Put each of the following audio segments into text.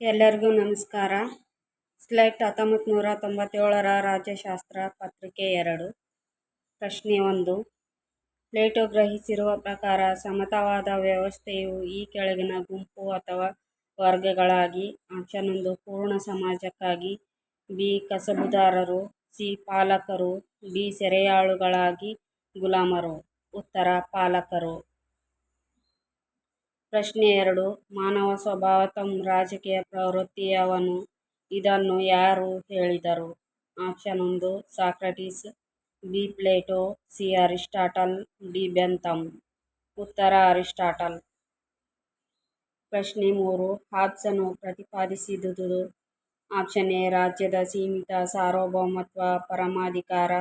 ಎಲ್ಲರಿಗೂ ನಮಸ್ಕಾರ. ಸ್ಲೆಟ್ ಹತ್ತೊಂಬತ್ತು ನೂರ ತೊಂಬತ್ತೇಳರ ರಾಜ್ಯಶಾಸ್ತ್ರ ಪತ್ರಿಕೆ ಎರಡು, ಪ್ರಶ್ನೆ ಒಂದು. ಪ್ಲೇಟು ಗ್ರಹಿಸಿರುವ ಪ್ರಕಾರ ಸಮತವಾದ ವ್ಯವಸ್ಥೆಯು ಈ ಕೆಳಗಿನ ಗುಂಪು ಅಥವಾ ವರ್ಗಗಳಾಗಿ ಆಪ್ಷನ್ ಒಂದು ಪೂರ್ಣ ಸಮಾಜಕ್ಕಾಗಿ, ಬಿ ಕಸಬುದಾರರು, ಸಿ ಪಾಲಕರು ಬಿ ಸೆರೆಯಾಳುಗಳಾಗಿ, ಗುಲಾಮರು. ಉತ್ತರ, ಪಾಲಕರು. ಪ್ರಶ್ನೆ ಎರಡು. ಮಾನವ ಸ್ವಭಾವತಂ ರಾಜಕೀಯ ಪ್ರವೃತ್ತಿಯವನು ಇದನ್ನು ಯಾರು ಹೇಳಿದರು? ಆಪ್ಷನ್ ಒಂದು, Socrates, B, Plato, C, Aristotle, D Bentham ಉತ್ತರ, ಅರಿಸ್ಟಾಟಲ್. ಪ್ರಶ್ನೆ ಮೂರು ಹಾಬ್ಸನು ಪ್ರತಿಪಾದಿಸಿದುದು. ಆಪ್ಷನ್ ಎ, ರಾಜ್ಯದ ಸೀಮಿತ ಸಾರ್ವಭೌಮತ್ವ, ಪರಮಾಧಿಕಾರ.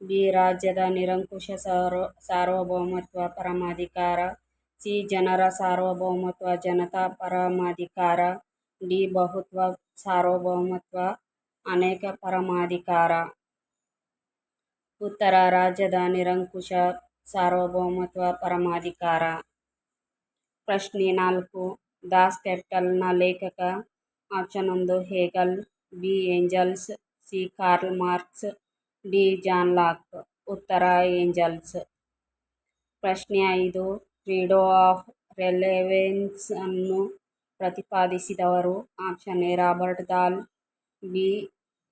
ಬಿ, ರಾಜ್ಯದ ನಿರಂಕುಶ ಸಾರ್ವ ಸಾರ್ವಭೌಮತ್ವ, ಪರಮಾಧಿಕಾರ. ಸಿ ಜನರ ಸಾರ್ವಭೌಮತ್ವ ಜನತಾ ಪರಮಾಧಿಕಾರ ಡಿ ಬಹುತ್ವ ಸಾರ್ವಭೌಮತ್ವ ಅನೇಕ ಪರಮಾಧಿಕಾರ ಉತ್ತರ ರಾಜ್ಯದ ನಿರಂಕುಶ ಸಾರ್ವಭೌಮತ್ವ ಪರಮಾಧಿಕಾರ ಪ್ರಶ್ನೆ ನಾಲ್ಕು ದಾಸ್ ಕ್ಯಾಪಿಟಲ್ನ ಲೇಖಕ ಆಪ್ಷನ್ ಒಂದು Hegel B Engels C Karl Marx D John Locke ಉತ್ತರ ಏಂಜಲ್ಸ್ ಪ್ರಶ್ನೆ ಐದು ಕ್ರೀಡೋ ಆಫ್ ರೆಲೆವೆನ್ಸ್ ಅನ್ನು ಪ್ರತಿಪಾದಿಸಿದವರು option A Robert Dahl, B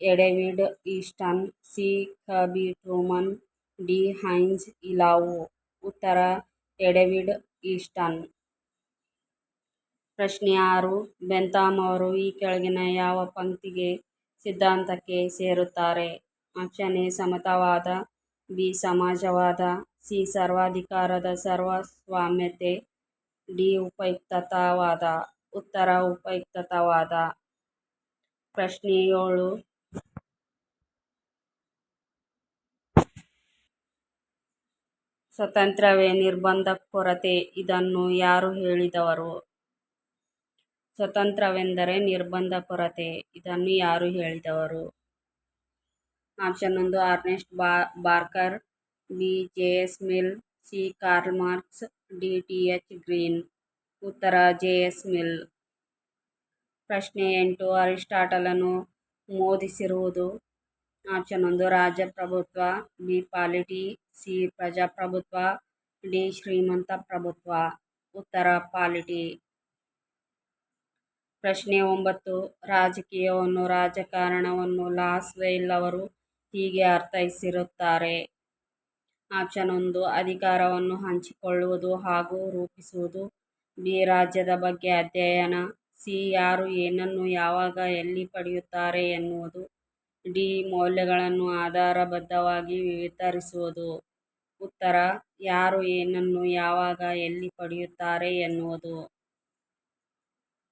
David Easton, C Kabhi Truman, D Heinz Eulau. ಉತ್ತರ, ಎಡೆವಿಡ್ ಈಸ್ಟನ್. ಪ್ರಶ್ನೆ ಆರು ಬೆಂತಾಮ್ ಅವರು ಈ ಕೆಳಗಿನ ಯಾವ ಪಂಕ್ತಿಗೆ ಸಿದ್ಧಾಂತಕ್ಕೆ ಸೇರುತ್ತಾರೆ? ಆಪ್ಷನ್ ಎ ಸಮತಾವಾದ ಬಿ ಸಮಾಜವಾದ ಸಿ ಸರ್ವಾಧಿಕಾರದ ಸರ್ವಸ್ವಾಮ್ಯತೆ, ಡಿ ಉಪಯುಕ್ತತಾವಾದ ಉತ್ತರ ಉಪಯುಕ್ತತಾವಾದ ಪ್ರಶ್ನೆ ಏಳು ಸ್ವತಂತ್ರವೇ ನಿರ್ಬಂಧ ಕೊರತೆ ಇದನ್ನು ಯಾರು ಹೇಳಿದವರು? ಸ್ವತಂತ್ರವೆಂದರೆ ನಿರ್ಬಂಧ ಕೊರತೆ ಇದನ್ನು ಯಾರು ಹೇಳಿದವರು? ಆಪ್ಷನ್ ಒಂದು ಅರ್ನೆಸ್ಟ್ ಬಾ Barker B J S Mill C Karl Marx D T H Green ಉತ್ತರ ಜೆ ಎಸ್ ಮಿಲ್ ಪ್ರಶ್ನೆ ಎಂಟು ಅರಿಸ್ಟಾಟಲನು ಮೋದಿಸಿರುವುದು ಆಪ್ಷನ್ ಒಂದು ರಾಜಪ್ರಭುತ್ವ ಬಿ ಪಾಲಿಟಿ ಸಿ ಪ್ರಜಾಪ್ರಭುತ್ವ ಡಿ ಶ್ರೀಮಂತ ಪ್ರಭುತ್ವ ಉತ್ತರ ಪಾಲಿಟಿ ಪ್ರಶ್ನೆ ಒಂಬತ್ತು ರಾಜಕೀಯವನ್ನು ರಾಜಕಾರಣವನ್ನು ಲಾಸ್ ವೇಲ್ ಅವರು ಹೀಗೆ ಅರ್ಥೈಸಿರುತ್ತಾರೆ. ಆಪ್ಷನ್ ಒಂದು ಅಧಿಕಾರವನ್ನು ಹಂಚಿಕೊಳ್ಳುವುದು ಹಾಗೂ ರೂಪಿಸುವುದು. ಬಿ ರಾಜ್ಯದ ಬಗ್ಗೆ ಅಧ್ಯಯನ. ಸಿ ಯಾರು ಏನನ್ನು ಯಾವಾಗ ಎಲ್ಲಿ ಪಡೆಯುತ್ತಾರೆ ಎನ್ನುವುದು. ಡಿ ಮೌಲ್ಯಗಳನ್ನು ಆಧಾರಬದ್ಧವಾಗಿ ವಿತರಿಸುವುದು. ಉತ್ತರ. ಯಾರು ಏನನ್ನು ಯಾವಾಗ ಎಲ್ಲಿ ಪಡೆಯುತ್ತಾರೆ ಎನ್ನುವುದು.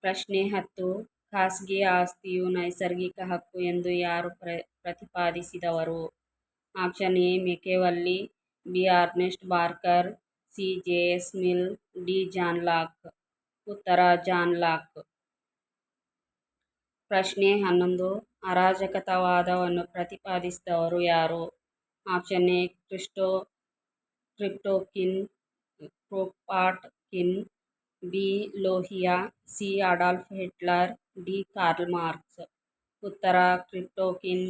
ಪ್ರಶ್ನೆ ಹತ್ತು. ಖಾಸಗಿ ಆಸ್ತಿಯು ನೈಸರ್ಗಿಕ ಹಕ್ಕು ಎಂದು ಯಾರು ಪ್ರ ಪ್ರತಿಪಾದಿಸಿದವರು. Option A, Machiavelli, B Ernest Barker, C, J, S, Mill, D, John Locke. ಉತ್ತರ, ಜಾನ್ ಲಾಕ್. ಪ್ರಶ್ನೆ ಹನ್ನೊಂದು, ಅರಾಜಕತಾವಾದವನ್ನು ಪ್ರತಿಪಾದಿಸಿದವರು ಯಾರು? Option A, ಕ್ರಿಸ್ಟೋ, Kropotkin, Kropotkin, B, Lohia, C, Adolf Hitler, D, Karl Marx. ಉತ್ತರ, ಕ್ರಿಪ್ಟೋಕಿನ್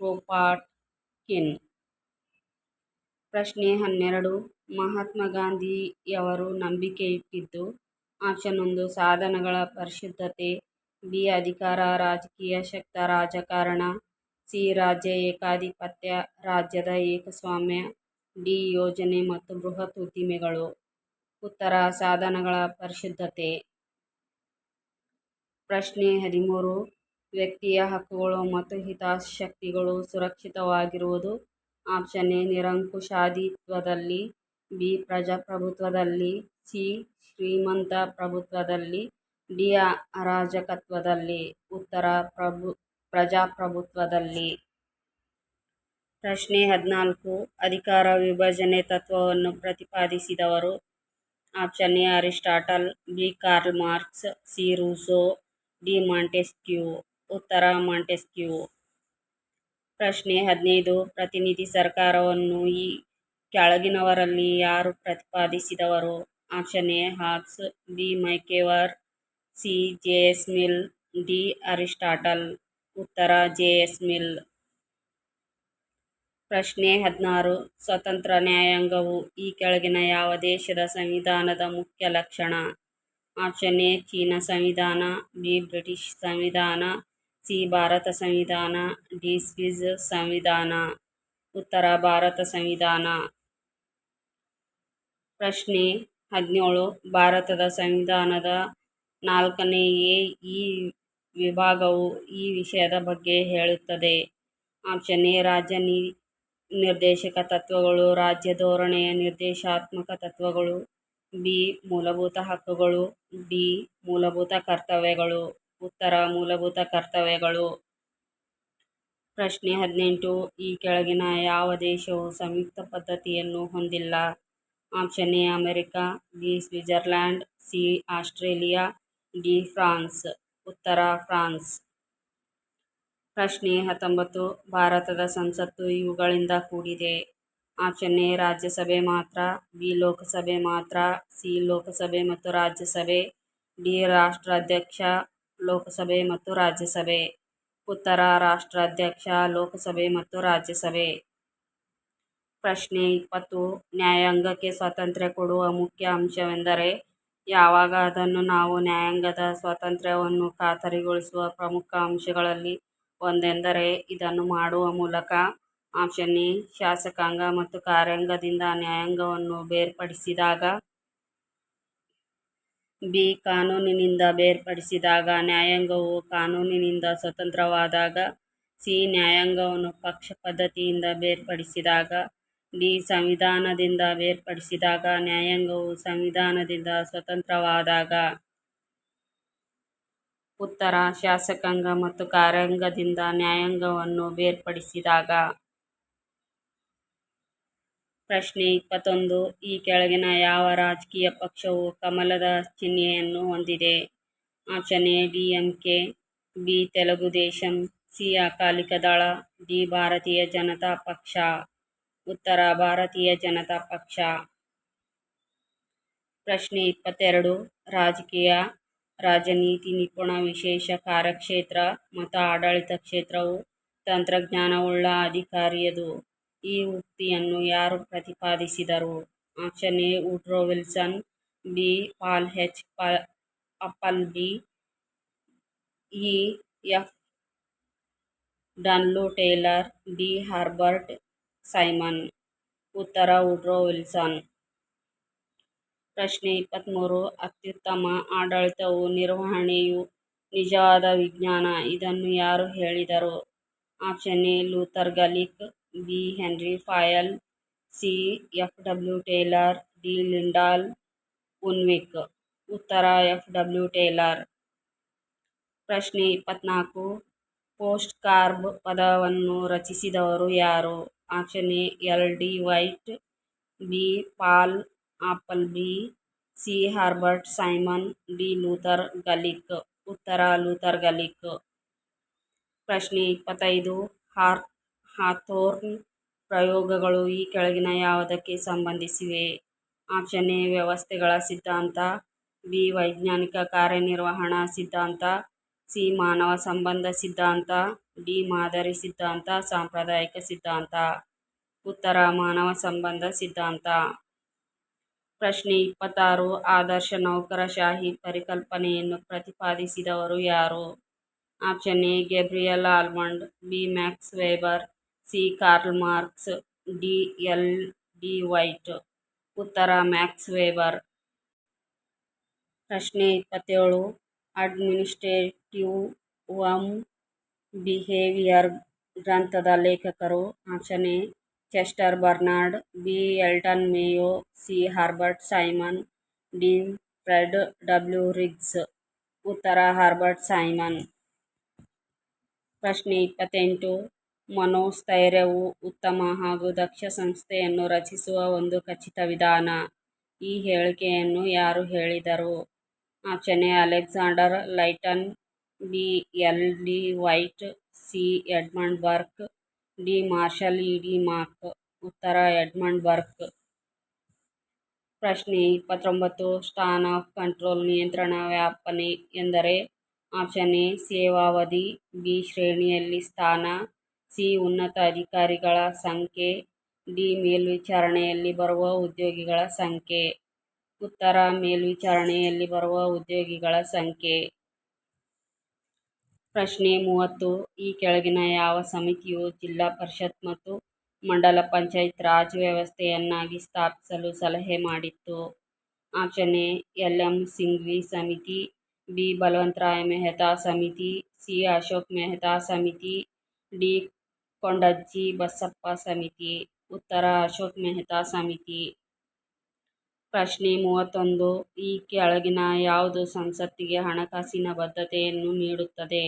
ಕ್ರೋಪಾಟ್ಕಿನ್ ಪ್ರಶ್ನೆ ಹನ್ನೆರಡು. ಮಹಾತ್ಮ ಗಾಂಧಿಯವರು ನಂಬಿಕೆಯಿಟ್ಟಿದ್ದು ಆಪ್ಷನ್ ಒಂದು ಸಾಧನಗಳ ಪರಿಶುದ್ಧತೆ, ಬಿ ಅಧಿಕಾರ, ರಾಜಕೀಯ ಶಕ್ತ ರಾಜಕಾರಣ, ಸಿ ರಾಜ್ಯ ಏಕಾಧಿಪತ್ಯ, ರಾಜ್ಯದ ಏಕಸ್ವಾಮ್ಯ, ಡಿ ಯೋಜನೆ ಮತ್ತು ಬೃಹತ್ ಉದ್ದಿಮೆಗಳು. ಉತ್ತರ, ಸಾಧನಗಳ ಪರಿಶುದ್ಧತೆ. ಪ್ರಶ್ನೆ ಹದಿಮೂರು. ವ್ಯಕ್ತಿಯ ಹಕ್ಕುಗಳು ಮತ್ತು ಹಿತಾಸಕ್ತಿಗಳು ಸುರಕ್ಷಿತವಾಗಿರುವುದು ಆಪ್ಷನ್ ಎ. ನಿರಂಕುಶಾಧಿತ್ವದಲ್ಲಿ, ಬಿ. ಪ್ರಜಾಪ್ರಭುತ್ವದಲ್ಲಿ, ಸಿ. ಶ್ರೀಮಂತ ಪ್ರಭುತ್ವದಲ್ಲಿ, ಡಿ. ಅರಾಜಕತ್ವದಲ್ಲಿ. ಉತ್ತರ ಪ್ರಭು, ಪ್ರಜಾಪ್ರಭುತ್ವದಲ್ಲಿ. ಪ್ರಶ್ನೆ ಹದಿನಾಲ್ಕು. ಅಧಿಕಾರ ವಿಭಜನೆ ತತ್ವವನ್ನು ಪ್ರತಿಪಾದಿಸಿದವರು option A. Aristotle, B. Karl Marx, C. Rousseau, D. Montesquieu. ಉತ್ತರ ಮಾಂಟೆಸ್ಕ್ಯೂ. ಪ್ರಶ್ನೆ ಹದಿನೈದು. ಪ್ರತಿನಿಧಿ ಸರ್ಕಾರವನ್ನು ಈ ಕೆಳಗಿನವರಲ್ಲಿ ಯಾರು ಪ್ರತಿಪಾದಿಸಿದವರು? Option A Hobbes B, MacIver, C, J, S, Mill, D, Aristotle. ಉತ್ತರ, ಜೆ, ಎಸ್, ಮಿಲ್. ಪ್ರಶ್ನೆ ಹದಿನಾರು. ಸ್ವತಂತ್ರ ನ್ಯಾಯಾಂಗವು ಈ ಕೆಳಗಿನ ಯಾವ ದೇಶದ ಸಂವಿಧಾನದ ಮುಖ್ಯ ಲಕ್ಷಣ? ಆಪ್ಷನ್ ಎ, ಚೀನಾ ಸಂವಿಧಾನ, ಬಿ, ಬ್ರಿಟಿಷ್ ಸಂವಿಧಾನ ಸಿ ಭಾರತ ಸಂವಿಧಾನ, ಡಿ ಸ್ವಿಸ್ ಸಂವಿಧಾನ, ಉತ್ತರ ಭಾರತ ಸಂವಿಧಾನ. ಪ್ರಶ್ನೆ ಹದಿನೇಳು, ಭಾರತದ ಸಂವಿಧಾನದ ನಾಲ್ಕನೇ ಎ ಈ ವಿಭಾಗವು ಈ ವಿಷಯದ ಬಗ್ಗೆ ಹೇಳುತ್ತದೆ. ಆಪ್ಷನ್ ಎ, ರಾಜ್ಯ ನಿರ್ದೇಶಕ ತತ್ವಗಳು, ರಾಜ್ಯ ಧೋರಣೆಯ ನಿರ್ದೇಶಾತ್ಮಕ ತತ್ವಗಳು, ಬಿ, ಮೂಲಭೂತ ಹಕ್ಕುಗಳು, ಡಿ, ಮೂಲಭೂತ ಕರ್ತವ್ಯಗಳು. ಉತ್ತರ ಮೂಲಭೂತ ಕರ್ತವ್ಯಗಳು. ಪ್ರಶ್ನೆ ಹದಿನೆಂಟು, ಈ ಕೆಳಗಿನ ಯಾವ ದೇಶವು ಸಂಯುಕ್ತ ಪದ್ಧತಿಯನ್ನು ಹೊಂದಿಲ್ಲ? Option A, America, B, Switzerland, C, Australia, D, France. ಉತ್ತರ ಫ್ರಾನ್ಸ್. ಪ್ರಶ್ನೆ ಹತ್ತೊಂಬತ್ತು, ಭಾರತದ ಸಂಸತ್ತು ಇವುಗಳಿಂದ ಕೂಡಿದೆ. ಆಪ್ಷನ್ ಎ, ರಾಜ್ಯಸಭೆ ಮಾತ್ರ, ಬಿ, ಲೋಕಸಭೆ ಮಾತ್ರ, ಸಿ, ಲೋಕಸಭೆ ಮತ್ತು ರಾಜ್ಯಸಭೆ, ಡಿ, ರಾಷ್ಟ್ರಾಧ್ಯಕ್ಷ ಲೋಕಸಭೆ ಮತ್ತು ರಾಜ್ಯಸಭೆ. ಉತ್ತರ ರಾಷ್ಟ್ರಾಧ್ಯಕ್ಷ, ಲೋಕಸಭೆ ಮತ್ತು ರಾಜ್ಯಸಭೆ. ಪ್ರಶ್ನೆ ಇಪ್ಪತ್ತು. ನ್ಯಾಯಾಂಗಕ್ಕೆ ಸ್ವಾತಂತ್ರ್ಯ ಕೊಡುವ ಮುಖ್ಯ ಅಂಶವೆಂದರೆ ಯಾವಾಗ ಅದನ್ನು ನಾವು ನ್ಯಾಯಾಂಗದ ಸ್ವಾತಂತ್ರ್ಯವನ್ನು ಖಾತರಿಗೊಳಿಸುವ ಪ್ರಮುಖ ಅಂಶಗಳಲ್ಲಿ ಒಂದೆಂದರೆ ಇದನ್ನು ಮಾಡುವ ಮೂಲಕ ಆಪ್ಷನ್ ಎ, ಶಾಸಕಾಂಗ ಮತ್ತು ಕಾರ್ಯಾಂಗದಿಂದ ನ್ಯಾಯಾಂಗವನ್ನು ಬೇರ್ಪಡಿಸಿದಾಗ ಬಿ ಕಾನೂನಿನಿಂದ ಬೇರ್ಪಡಿಸಿದಾಗ, ನ್ಯಾಯಾಂಗವು ಕಾನೂನಿನಿಂದ ಸ್ವತಂತ್ರವಾದಾಗ, ಸಿ ನ್ಯಾಯಾಂಗವನ್ನು ಪಕ್ಷ ಪದ್ಧತಿಯಿಂದ ಬೇರ್ಪಡಿಸಿದಾಗ, ಡಿ ಸಂವಿಧಾನದಿಂದ ಬೇರ್ಪಡಿಸಿದಾಗ, ನ್ಯಾಯಾಂಗವು ಸಂವಿಧಾನದಿಂದ ಸ್ವತಂತ್ರವಾದಾಗ. ಉತ್ತರ, ಶಾಸಕಾಂಗ ಮತ್ತು ಕಾರ್ಯಾಂಗದಿಂದ ನ್ಯಾಯಾಂಗವನ್ನು ಬೇರ್ಪಡಿಸಿದಾಗ. ಪ್ರಶ್ನೆ ಇಪ್ಪತ್ತೊಂದು, ಈ ಕೆಳಗಿನ ಯಾವ ರಾಜಕೀಯ ಪಕ್ಷವು ಕಮಲದ ಚಿಹ್ನೆಯನ್ನು ಹೊಂದಿದೆ? Option A, D, M, K, B, Telugu Desam, C, ಅಕಾಲಿಕ ದಳ, ಡಿ, ಭಾರತೀಯ ಜನತಾ ಪಕ್ಷ. ಉತ್ತರ, ಭಾರತೀಯ ಜನತಾ ಪಕ್ಷ. ಪ್ರಶ್ನೆ ಇಪ್ಪತ್ತೆರಡು, ರಾಜಕೀಯ, ರಾಜನೀತಿ ನಿಪುಣ ವಿಶೇಷ ಕಾರ್ಯಕ್ಷೇತ್ರ ಮತ್ತು ಆಡಳಿತ ಕ್ಷೇತ್ರವು ತಂತ್ರಜ್ಞಾನವುಳ್ಳ ಅಧಿಕಾರಿಯದು. ಈ ಉಕ್ತಿಯನ್ನು ಯಾರು ಪ್ರತಿಪಾದಿಸಿದರು? Option A, Woodrow Wilson, B, Paul H, ಪ Appleby, E, F, W Taylor, D, Herbert Simon. ಉತ್ತರ ಉಡ್ರೋ ವಿಲ್ಸನ್. ಪ್ರಶ್ನೆ ಇಪ್ಪತ್ತ್ಮೂರು ಅತ್ಯುತ್ತಮ ಆಡಳಿತವು ನಿರ್ವಹಣೆಯು ನಿಜವಾದ ವಿಜ್ಞಾನ, ಇದನ್ನು ಯಾರು ಹೇಳಿದರು? Option A, Luther Gulick B Henry Fayol C F W Taylor D Lyndall Urwick ಉತ್ತರ ಎಫ್ ಡಬ್ಲ್ಯೂ ಟೇಲರ್ ಪ್ರಶ್ನೆ ಇಪ್ಪತ್ತ್ನಾಲ್ಕು ಪೋಸ್ಟ್ ಕಾರ್ಬ್ ಪದವನ್ನು ರಚಿಸಿದವರು ಯಾರು option A L D White B Paul Appleby C Herbert Simon D Luther Gulick ಉತ್ತರ Luther ಗಲಿಕ್ ಪ್ರಶ್ನೆ ಇಪ್ಪತ್ತೈದು ಹಾರ್ ಹಾಥೋರ್ನ್ ಪ್ರಯೋಗಗಳು ಈ ಕೆಳಗಿನ ಯಾವುದಕ್ಕೆ ಸಂಬಂಧಿಸಿವೆ? ಆಪ್ಷನ್ ಎ, ವ್ಯವಸ್ಥೆಗಳ ಸಿದ್ಧಾಂತ. ಬಿ, ವೈಜ್ಞಾನಿಕ ಕಾರ್ಯನಿರ್ವಹಣಾ ಸಿದ್ಧಾಂತ. ಸಿ, ಮಾನವ ಸಂಬಂಧ ಸಿದ್ಧಾಂತ. ಡಿ, ಮಾದರಿ ಸಿದ್ಧಾಂತ, ಸಾಂಪ್ರದಾಯಿಕ ಸಿದ್ಧಾಂತ. ಉತ್ತರ, ಮಾನವ ಸಂಬಂಧ ಸಿದ್ಧಾಂತ. ಪ್ರಶ್ನೆ ಇಪ್ಪತ್ತಾರು, ಆದರ್ಶ ನೌಕರಶಾಹಿ ಪರಿಕಲ್ಪನೆಯನ್ನು ಪ್ರತಿಪಾದಿಸಿದವರು ಯಾರು? Option A, Gabriel Almond, B, Max Weber. C. Karl Marx, D. L. D. White. ಉತ್ತರ, ಮ್ಯಾಕ್ಸ್ ವೆಬರ್. ಪ್ರಶ್ನೆ ಇಪ್ಪತ್ತೇಳು. ಅಡ್ಮಿನಿಸ್ಟ್ರೇಟಿವ್ ವಮ್ ಬಿಹೇವಿಯರ್ ಗ್ರಂಥದ ಲೇಖಕರು. Option A Chester Barnard, B. Elton Mayo, C. Herbert Simon, D. Fred W. Riggs. ಉತ್ತರ, Herbert Simon. ಪ್ರಶ್ನೆ ಇಪ್ಪತ್ತೆಂಟು. ಮನೋಸ್ಥೈರ್ಯವು ಉತ್ತಮ ಹಾಗೂ ದಕ್ಷ ಸಂಸ್ಥೆಯನ್ನು ರಚಿಸುವ ಒಂದು ಖಚಿತ ವಿಧಾನ. ಈ ಹೇಳಿಕೆಯನ್ನು ಯಾರು ಹೇಳಿದರು? Option Alexander Leighton B L D White, C Edmund Burke, D Marshall, E Dimock ಉತ್ತರ ಎಡ್ಮಂಡ್ ಬರ್ಕ್. ಪ್ರಶ್ನೆ ಇಪ್ಪತ್ತೊಂಬತ್ತು ಸ್ಟಾನ್ ಆಫ್ ಕಂಟ್ರೋಲ್ ನಿಯಂತ್ರಣ ವ್ಯಾಪನೆ ಎಂದರೆ ಆಪ್ಷನ್ ಎ ಸೇವಾವಧಿ, ಬಿ ಶ್ರೇಣಿಯಲ್ಲಿ ಸ್ಥಾನ ಸಿ ಉನ್ನತ ಅಧಿಕಾರಿಗಳ ಸಂಖ್ಯೆ, ಡಿ ಮೇಲ್ವಿಚಾರಣೆಯಲ್ಲಿ ಬರುವ ಉದ್ಯೋಗಿಗಳ ಸಂಖ್ಯೆ, ಉತ್ತರ ಮೇಲ್ವಿಚಾರಣೆಯಲ್ಲಿ ಬರುವ ಉದ್ಯೋಗಿಗಳ ಸಂಖ್ಯೆ. ಪ್ರಶ್ನೆ ಮೂವತ್ತು, ಈ ಕೆಳಗಿನ ಯಾವ ಸಮಿತಿಯು ಜಿಲ್ಲಾ ಪರಿಷತ್ ಮತ್ತು ಮಂಡಲ ಪಂಚಾಯತ್ ರಾಜ್ ವ್ಯವಸ್ಥೆಯನ್ನಾಗಿ ಸ್ಥಾಪಿಸಲು ಸಲಹೆ ಮಾಡಿತ್ತು? Option A, L M Singhvi ಸಮಿತಿ, ಬಿ ಬಲವಂತರಾಯ ಮೆಹ್ತಾ ಸಮಿತಿ, ಸಿ ಅಶೋಕ್ ಮೆಹ್ತಾ ಸಮಿತಿ, ಡಿ ಕೊಂಡಜ್ಜಿ, ಬಸಪ್ಪ ಸಮಿತಿ, ಉತ್ತರ ಅಶೋಕ್ ಮೆಹ್ತಾ ಸಮಿತಿ, ಪ್ರಶ್ನೆ ಮೂವತ್ತೊಂದು. ಈ ಕೆಳಗಿನ ಯಾವುದು ಸಂಸತ್ತಿಗೆ ಹಣಕಾಸಿನ ಬದ್ಧತೆಯನ್ನು ನೀಡುತ್ತದೆ?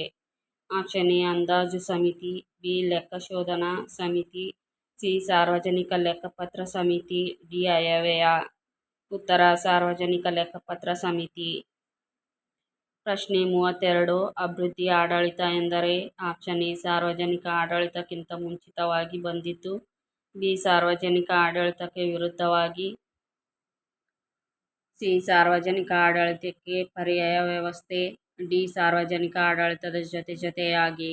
ಆಪ್ಷನ್ ಎ, ಅಂದಾಜು ಸಮಿತಿ, ಬಿ, ಲೆಕ್ಕಶೋಧನಾ ಸಮಿತಿ, ಸಿ, ಸಾರ್ವಜನಿಕ ಲೆಕ್ಕಪತ್ರ ಸಮಿತಿ, ಡಿ, ಆಯವ್ಯಯ. ಉತ್ತರ ಸಾರ್ವಜನಿಕ ಲೆಕ್ಕಪತ್ರ ಸಮಿತಿ. ಪ್ರಶ್ನೆ ಮೂವತ್ತೆರಡು. ಅಭಿವೃದ್ಧಿ ಆಡಳಿತ ಎಂದರೆ ಆಪ್ಷನ್ ಎ, ಸಾರ್ವಜನಿಕ ಆಡಳಿತಕ್ಕಿಂತ ಮುಂಚಿತವಾಗಿ ಬಂದಿದ್ದು, ಬಿ, ಸಾರ್ವಜನಿಕ ಆಡಳಿತಕ್ಕೆ ವಿರುದ್ಧವಾಗಿ. ಸಿ, ಸಾರ್ವಜನಿಕ ಆಡಳಿತಕ್ಕೆ ಪರ್ಯಾಯ ವ್ಯವಸ್ಥೆ. ಡಿ, ಸಾರ್ವಜನಿಕ ಆಡಳಿತದ ಜೊತೆ ಜೊತೆಯಾಗಿ.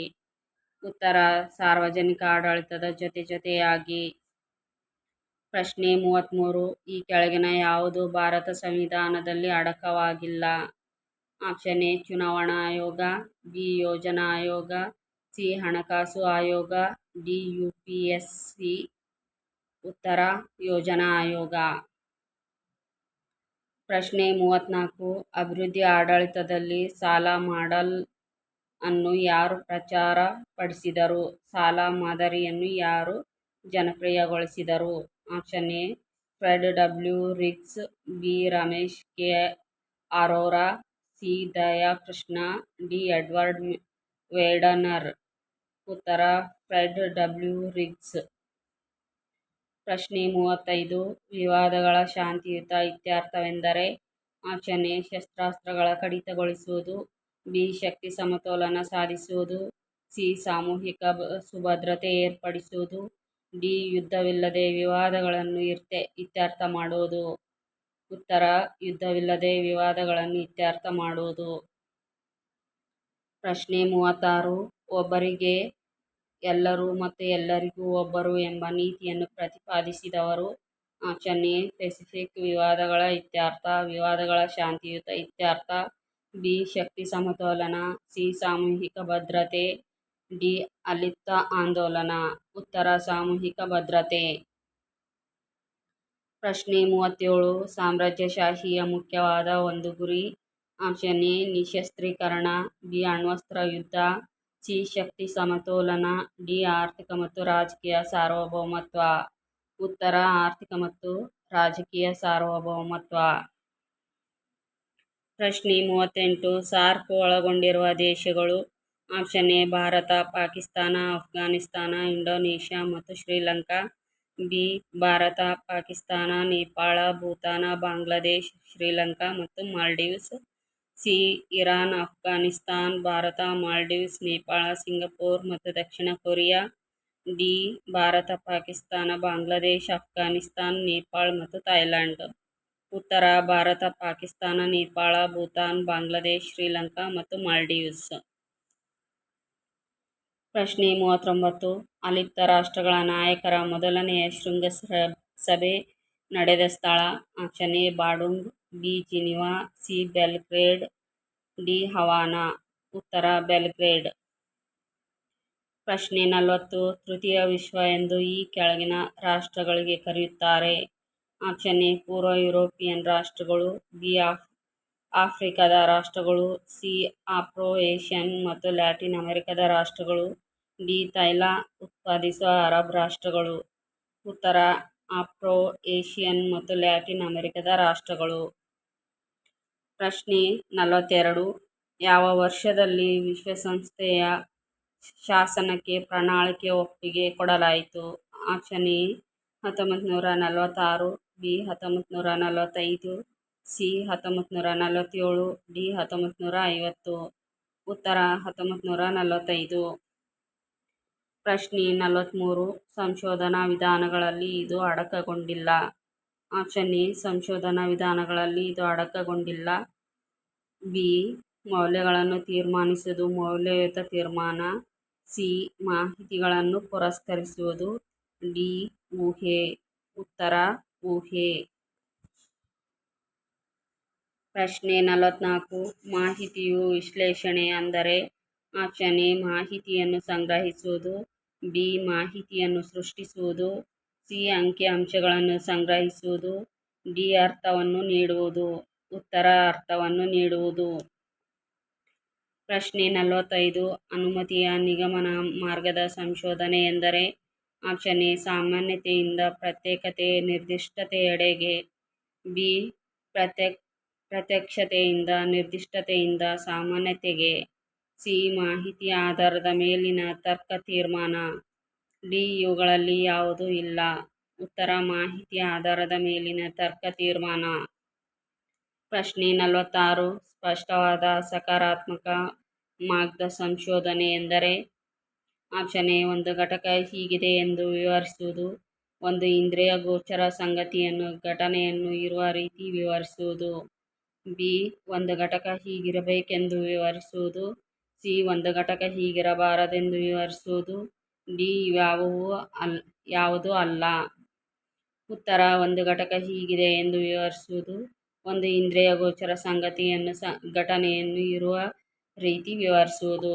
ಉತ್ತರ, ಸಾರ್ವಜನಿಕ ಆಡಳಿತದ ಜೊತೆ ಜೊತೆಯಾಗಿ. ಪ್ರಶ್ನೆ ಮೂವತ್ತ್ಮೂರು. ಈ ಕೆಳಗಿನ ಯಾವುದು ಭಾರತ ಸಂವಿಧಾನದಲ್ಲಿ ಅಡಕವಾಗಿಲ್ಲ? ಆಪ್ಷನ್ ಎ ಚುನಾವಣಾ ಆಯೋಗ ಬಿ ಯೋಜನಾ ಆಯೋಗ, ಸಿ ಹಣಕಾಸು ಆಯೋಗ, D U P S C, ಉತ್ತರ ಯೋಜನಾ ಆಯೋಗ. ಪ್ರಶ್ನೆ ಮೂವತ್ತ್ನಾಲ್ಕು, ಅಭಿವೃದ್ಧಿ ಆಡಳಿತದಲ್ಲಿ ಸಾಲ ಮಾಡಲ್ ಅನ್ನು ಯಾರು ಪ್ರಚಾರ ಪಡಿಸಿದರು ಸಾಲ ಮಾದರಿಯನ್ನು ಯಾರು ಜನಪ್ರಿಯಗೊಳಿಸಿದರು? Option A Fred W, Riggs, B Ramesh, K Arora C. Dayakrishna, D. Edward Weidner. ಉತ್ತರ, ಫ್ರೆಡ್ ಡಬ್ಲ್ಯೂ. ರಿಗ್ಸ್. ಪ್ರಶ್ನೆ ಮೂವತ್ತೈದು, ವಿವಾದಗಳ ಶಾಂತಿಯುತ ಇತ್ಯರ್ಥವೆಂದರೆ ಆಪ್ಷನ್ ಎ ಶಸ್ತ್ರಾಸ್ತ್ರಗಳ ಕಡಿತಗೊಳಿಸುವುದು, ಬಿ. ಶಕ್ತಿ ಸಮತೋಲನ ಸಾಧಿಸುವುದು, ಸಿ. ಸಾಮೂಹಿಕ ಸುಭದ್ರತೆ ಏರ್ಪಡಿಸುವುದು, ಡಿ. ಯುದ್ಧವಿಲ್ಲದೆ ವಿವಾದಗಳನ್ನು ಇರ್ತೆ, ಇತ್ಯರ್ಥ ಮಾಡುವುದು. ಉತ್ತರ, ಯುದ್ಧವಿಲ್ಲದೆ ವಿವಾದಗಳನ್ನು ಇತ್ಯರ್ಥ ಮಾಡುವುದು. ಪ್ರಶ್ನೆ ಮೂವತ್ತಾರು, ಒಬ್ಬರಿಗೆ ಎಲ್ಲರೂ ಮತ್ತು ಎಲ್ಲರಿಗೂ ಒಬ್ಬರು ಎಂಬ ನೀತಿಯನ್ನು ಪ್ರತಿಪಾದಿಸಿದವರು ಆಪ್ಷನ್ ಎ ಪೆಸಿಫಿಕ್ ವಿವಾದಗಳ ಇತ್ಯರ್ಥ, ವಿವಾದಗಳ ಶಾಂತಿಯುತ ಇತ್ಯರ್ಥ, ಬಿ, ಶಕ್ತಿ ಸಮತೋಲನ, ಸಿ, ಸಾಮೂಹಿಕ ಭದ್ರತೆ, ಡಿ, ಅಲಿಪ್ತ ಆಂದೋಲನ. ಉತ್ತರ, ಸಾಮೂಹಿಕ ಭದ್ರತೆ. ಪ್ರಶ್ನೆ ಮೂವತ್ತೇಳು. ಸಾಮ್ರಾಜ್ಯಶಾಹಿಯ ಮುಖ್ಯವಾದ ಒಂದು ಗುರಿ. ಆಪ್ಷನ್ ಎ ನಿಶಸ್ತ್ರೀಕರಣ. ಬಿ, ಅಣ್ವಸ್ತ್ರ ಯುದ್ಧ. ಸಿ, ಶಕ್ತಿ ಸಮತೋಲನ. ಡಿ, ಆರ್ಥಿಕ ಮತ್ತು ರಾಜಕೀಯ ಸಾರ್ವಭೌಮತ್ವ. ಉತ್ತರ, ಆರ್ಥಿಕ ಮತ್ತು ರಾಜಕೀಯ ಸಾರ್ವಭೌಮತ್ವ. ಪ್ರಶ್ನೆ ಮೂವತ್ತೆಂಟು. ಸಾರ್ಕ್ ಒಳಗೊಂಡಿರುವ ದೇಶಗಳು. Option A Bharat, Pakistan, Afghanistan, Indonesia ಮತ್ತು ಶ್ರೀಲಂಕಾ. ಬಿ, ಭಾರತ, ಪಾಕಿಸ್ತಾನ, ನೇಪಾಳ, ಭೂತಾನ, ಬಾಂಗ್ಲಾದೇಶ್, ಶ್ರೀಲಂಕಾ ಮತ್ತು Maldives, C, Iran Afghanistan Bharat, Maldives, Nepal, Singapore ಮತ್ತು ದಕ್ಷಿಣ ಕೊರಿಯಾ, ಡಿ, ಭಾರತ, ಪಾಕಿಸ್ತಾನ, ಬಾಂಗ್ಲಾದೇಶ್ ಅಫ್ಘಾನಿಸ್ತಾನ್ ನೇಪಾಳ ಮತ್ತು ಥೈಲ್ಯಾಂಡ್ ಉತ್ತರ, ಭಾರತ, ಪಾಕಿಸ್ತಾನ, ನೇಪಾಳ, ಭೂತಾನ್, ಬಾಂಗ್ಲಾದೇಶ್, ಶ್ರೀಲಂಕಾ ಮತ್ತು ಮಾಲ್ಡೀವ್ಸ್. ಪ್ರಶ್ನೆ ಮೂವತ್ತೊಂಬತ್ತು. ಅಲಿಪ್ತ ರಾಷ್ಟ್ರಗಳ ನಾಯಕರ ಮೊದಲನೆಯ ಶೃಂಗ ಸಭೆ ನಡೆದ ಸ್ಥಳ option A Bandung B Geneva C Belgrade, D Havana. ಉತ್ತರ ಬೆಲ್ಗ್ರೇಡ್. ಪ್ರಶ್ನೆ ನಲವತ್ತು. ತೃತೀಯ ವಿಶ್ವ ಎಂದು ಈ ಕೆಳಗಿನ ರಾಷ್ಟ್ರಗಳಿಗೆ ಕರೆಯುತ್ತಾರೆ. ಆಪ್ಷನ್ ಎ ಪೂರ್ವ ಯುರೋಪಿಯನ್ ರಾಷ್ಟ್ರಗಳು, ಬಿ ಆಫ್ ಆಫ್ರಿಕಾದ ರಾಷ್ಟ್ರಗಳು, ಸಿ ಆಫ್ರೋ ಏಷ್ಯನ್ ಮತ್ತು ಲ್ಯಾಟಿನ್ ಅಮೆರಿಕದ ರಾಷ್ಟ್ರಗಳು ಡಿ ತೈಲ ಉತ್ಪಾದಿಸುವ ಅರಬ್ ರಾಷ್ಟ್ರಗಳು, ಉತ್ತರ ಆಫ್ರೋ ಏಷಿಯನ್ ಮತ್ತು ಲ್ಯಾಟಿನ್ ಅಮೆರಿಕದ ರಾಷ್ಟ್ರಗಳು. ಪ್ರಶ್ನೆ ನಲವತ್ತೆರಡು. ಯಾವ ವರ್ಷದಲ್ಲಿ ವಿಶ್ವಸಂಸ್ಥೆಯ ಶಾಸನಕ್ಕೆ ಪ್ರಣಾಳಿಕೆ ಒಪ್ಪಿಗೆ ಕೊಡಲಾಯಿತು? ಆಪ್ಷನ್ ಎ ಹತ್ತೊಂಬತ್ತು ನೂರ ನಲವತ್ತಾರು, ಬಿ ಹತ್ತೊಂಬತ್ತು ನೂರ ನಲವತ್ತೈದು, ಸಿ ಹತ್ತೊಂಬತ್ತು ನೂರ ನಲವತ್ತೇಳು, ಡಿ ಹತ್ತೊಂಬತ್ತು ನೂರ ಐವತ್ತು. ಉತ್ತರ ಹತ್ತೊಂಬತ್ತು ನೂರ ನಲವತ್ತೈದು. ಪ್ರಶ್ನೆ ನಲವತ್ತ್ಮೂರು ಸಂಶೋಧನಾ ವಿಧಾನಗಳಲ್ಲಿ ಇದು ಅಡಕಗೊಂಡಿಲ್ಲ. ಆಪ್ಷನ್ ಎ, ಸಂಶೋಧನಾ ವಿಧಾನಗಳಲ್ಲಿ ಇದು ಅಡಕಗೊಂಡಿಲ್ಲ. ಬಿ, ಮೌಲ್ಯಗಳನ್ನು ತೀರ್ಮಾನಿಸುವುದು, ಮೌಲ್ಯಯುತ ತೀರ್ಮಾನ. ಸಿ, ಮಾಹಿತಿಗಳನ್ನು ಪುರಸ್ಕರಿಸುವುದು. ಡಿ, ಊಹೆ. ಉತ್ತರ, ಊಹೆ. ಪ್ರಶ್ನೆ ನಲವತ್ನಾಲ್ಕು. ಮಾಹಿತಿಯು ವಿಶ್ಲೇಷಣೆ ಅಂದರೆ ಆಪ್ಷನ್ ಎ, ಮಾಹಿತಿಯನ್ನು ಸಂಗ್ರಹಿಸುವುದು. ಬಿ ಮಾಹಿತಿಯನ್ನು ಸೃಷ್ಟಿಸುವುದು, ಸಿ ಅಂಕಿಅಂಶಗಳನ್ನು ಸಂಗ್ರಹಿಸುವುದು, ಡಿ ಅರ್ಥವನ್ನು ನೀಡುವುದು, ಉತ್ತರ ಅರ್ಥವನ್ನು ನೀಡುವುದು. ಪ್ರಶ್ನೆ ನಲವತ್ತೈದು, ಅನುಮತಿಯ ನಿಗಮನ ಮಾರ್ಗದ ಸಂಶೋಧನೆ ಎಂದರೆ ಆಪ್ಷನ್ ಎ, ಸಾಮಾನ್ಯತೆಯಿಂದ ಪ್ರತ್ಯೇಕತೆ, ನಿರ್ದಿಷ್ಟತೆಯೆಡೆಗೆ, ಬಿ, ಪ್ರತ್ಯಕ್, ಪ್ರತ್ಯಕ್ಷತೆಯಿಂದ, ನಿರ್ದಿಷ್ಟತೆಯಿಂದ, ಸಾಮಾನ್ಯತೆಗೆ. ಸಿ ಮಾಹಿತಿ ಆಧಾರದ ಮೇಲಿನ ತರ್ಕ ತೀರ್ಮಾನ. ಡಿ ಇವುಗಳಲ್ಲಿ ಯಾವುದೂ ಇಲ್ಲ. ಉತ್ತರ ಮಾಹಿತಿ ಆಧಾರದ ಮೇಲಿನ ತರ್ಕ ತೀರ್ಮಾನ. ಪ್ರಶ್ನೆ ನಲವತ್ತಾರು. ಸ್ಪಷ್ಟವಾದ ಸಕಾರಾತ್ಮಕ ಮಾರ್ಗದ ಸಂಶೋಧನೆ ಎಂದರೆ? ಆಪ್ಷನ್ ಎ, ಒಂದು ಘಟಕ ಹೀಗಿದೆ ಎಂದು ವಿವರಿಸುವುದು. ಒಂದು ಇಂದ್ರಿಯ ಗೋಚರ ಸಂಗತಿಯನ್ನು, ಘಟನೆಯನ್ನು ಇರುವ ರೀತಿ ವಿವರಿಸುವುದು. ಬಿ, ಒಂದು ಘಟಕ ಹೀಗಿರಬೇಕೆಂದು ವಿವರಿಸುವುದು. ಸಿ ಒಂದು ಘಟಕ ಹೀಗಿರಬಾರದೆಂದು ವಿವರಿಸುವುದು? ಡಿ ಯಾವುವು ಅಲ್, ಯಾವುದೂ ಅಲ್ಲ. ಉತ್ತರ, ಒಂದು ಘಟಕ ಹೀಗಿದೆ ಎಂದು ವಿವರಿಸುವುದು. ಒಂದು ಇಂದ್ರಿಯ ಗೋಚರ ಸಂಗತಿಯನ್ನು ಸ, ಘಟನೆಯನ್ನು ಇರುವ ರೀತಿ ವಿವರಿಸುವುದು.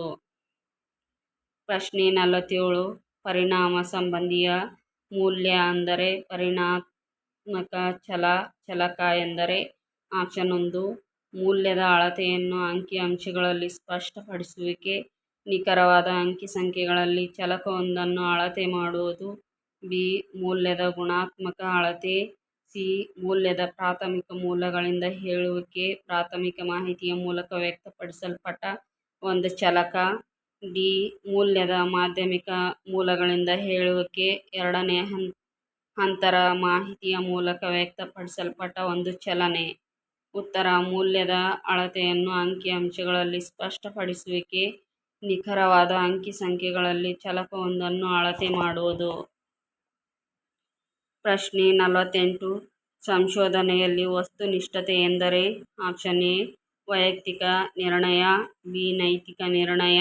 ಪ್ರಶ್ನೆ ನಲವತ್ತೇಳು, ಪರಿಣಾಮ ಸಂಬಂಧಿಯ ಮೂಲ್ಯ ಅಂದರೆ ಪರಿಣಾತ್ಮಕ ಛಲ ಚಲಕ ಎಂದರೆ ಆಪ್ಷನ್ ಒಂದು. ಮೌಲ್ಯದ ಅಳತೆಯನ್ನು ಅಂಕಿ ಅಂಶಗಳಲ್ಲಿ ಸ್ಪಷ್ಟಪಡಿಸುವಿಕೆ, ನಿಖರವಾದ ಅಂಕಿ ಸಂಖ್ಯೆಗಳಲ್ಲಿ ಚಲಕವೊಂದನ್ನು ಅಳತೆ ಮಾಡುವುದು, ಬಿ, ಮೌಲ್ಯದ ಗುಣಾತ್ಮಕ ಅಳತೆ, ಸಿ, ಮೌಲ್ಯದ ಪ್ರಾಥಮಿಕ ಮೂಲಗಳಿಂದ ಹೇಳುವಿಕೆ, ಪ್ರಾಥಮಿಕ ಮಾಹಿತಿಯ ಮೂಲಕ ವ್ಯಕ್ತಪಡಿಸಲ್ಪಟ್ಟ ಒಂದು ಚಲಕ, ಡಿ, ಮೌಲ್ಯದ ಮಾಧ್ಯಮಿಕ ಮೂಲಗಳಿಂದ ಹೇಳುವಿಕೆ, ಎರಡನೇ ಹಂತ ಹಂತರ ಮಾಹಿತಿಯ ಮೂಲಕ ವ್ಯಕ್ತಪಡಿಸಲ್ಪಟ್ಟ ಒಂದು ಚಲನೆ. ಉತ್ತರ ಮೌಲ್ಯದ ಅಳತೆಯನ್ನು ಅಂಕಿಅಂಶಗಳಲ್ಲಿ ಸ್ಪಷ್ಟಪಡಿಸುವಿಕೆ, ನಿಖರವಾದ ಅಂಕಿ ಸಂಖ್ಯೆಗಳಲ್ಲಿ ಚಲಕವೊಂದನ್ನು ಅಳತೆ ಮಾಡುವುದು. ಪ್ರಶ್ನೆ ನಲವತ್ತೆಂಟು. ಸಂಶೋಧನೆಯಲ್ಲಿ ವಸ್ತುನಿಷ್ಠತೆ ಎಂದರೆ ಆಪ್ಷನ್ ಎ, ವೈಯಕ್ತಿಕ ನಿರ್ಣಯ, ಬಿ, ನೈತಿಕ ನಿರ್ಣಯ,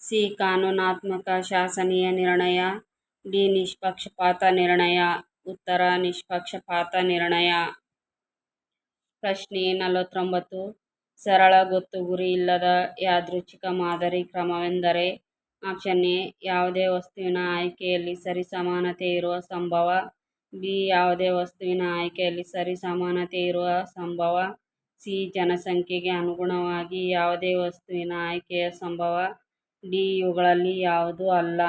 ಸಿ, ಕಾನೂನಾತ್ಮಕ ಶಾಸನೀಯ ನಿರ್ಣಯ, ಡಿ, ನಿಷ್ಪಕ್ಷಪಾತ ನಿರ್ಣಯ, ಉತ್ತರ ನಿಷ್ಪಕ್ಷಪಾತ ನಿರ್ಣಯ. ಪ್ರಶ್ನೆ ನಲವತ್ತೊಂಬತ್ತು. ಸರಳ ಗೊತ್ತು ಗುರಿ ಇಲ್ಲದ ಯಾದೃಚ್ಛಿಕ ಮಾದರಿ ಕ್ರಮವೆಂದರೆ ಆಪ್ಷನ್ ಎ, ಯಾವುದೇ ವಸ್ತುವಿನ ಆಯ್ಕೆಯಲ್ಲಿ ಸರಿಸಮಾನತೆ ಇರುವ ಸಂಭವ, ಬಿ, ಯಾವುದೇ ವಸ್ತುವಿನ ಆಯ್ಕೆಯಲ್ಲಿ ಸರಿಸಮಾನತೆ ಇರುವ ಸಂಭವ, ಸಿ, ಜನಸಂಖ್ಯೆಗೆ ಅನುಗುಣವಾಗಿ ಯಾವುದೇ ವಸ್ತುವಿನ ಆಯ್ಕೆಯ ಸಂಭವ, ಡಿ, ಇವುಗಳಲ್ಲಿ ಯಾವುದೂ ಅಲ್ಲ.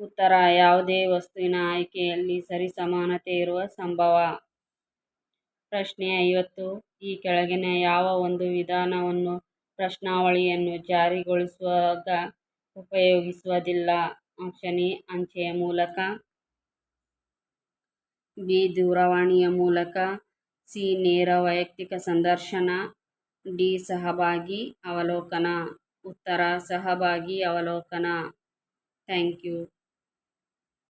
ಉತ್ತರ, ಯಾವುದೇ ವಸ್ತುವಿನ ಆಯ್ಕೆಯಲ್ಲಿ ಸರಿಸಮಾನತೆ ಇರುವ ಸಂಭವ. ಪ್ರಶ್ನೆ ಐವತ್ತು. ಈ ಕೆಳಗಿನ ಯಾವ ಒಂದು ವಿಧಾನವನ್ನು ಪ್ರಶ್ನಾವಳಿಯನ್ನು ಜಾರಿಗೊಳಿಸುವಾಗ ಉಪಯೋಗಿಸುವುದಿಲ್ಲ? ಆಪ್ಷನ್ ಎ, ಅಂಚೆಯ ಮೂಲಕ. ಬಿ, ದೂರವಾಣಿಯ ಮೂಲಕ. ಸಿ, ನೇರ ವೈಯಕ್ತಿಕ ಸಂದರ್ಶನ. ಡಿ, ಸಹಭಾಗಿ, ಅವಲೋಕನ. ಉತ್ತರ, ಸಹಭಾಗಿ, ಅವಲೋಕನ. Thank you.